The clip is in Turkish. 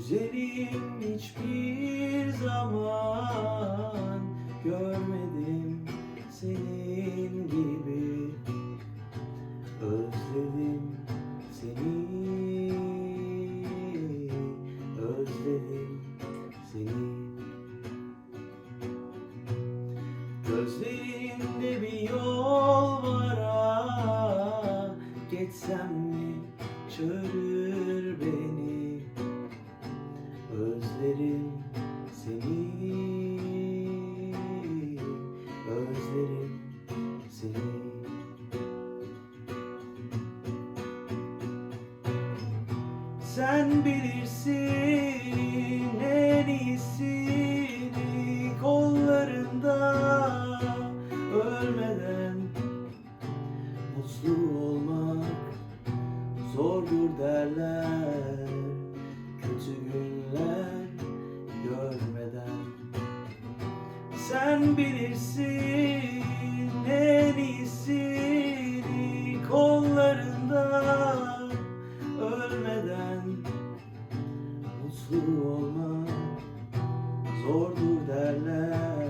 Güzelim hiçbir zaman görmedim senin gibi. Özledim seni Özledim seni. Gözlerinde bir yol var ah Geçsem mi çağırır Özlerim seni Sen bilirsin en iyisini kollarında ölmeden Mutlu olmak zordur derler Sen bilirsin en iyisini kollarında ölmeden Mutlu olmak zordur derler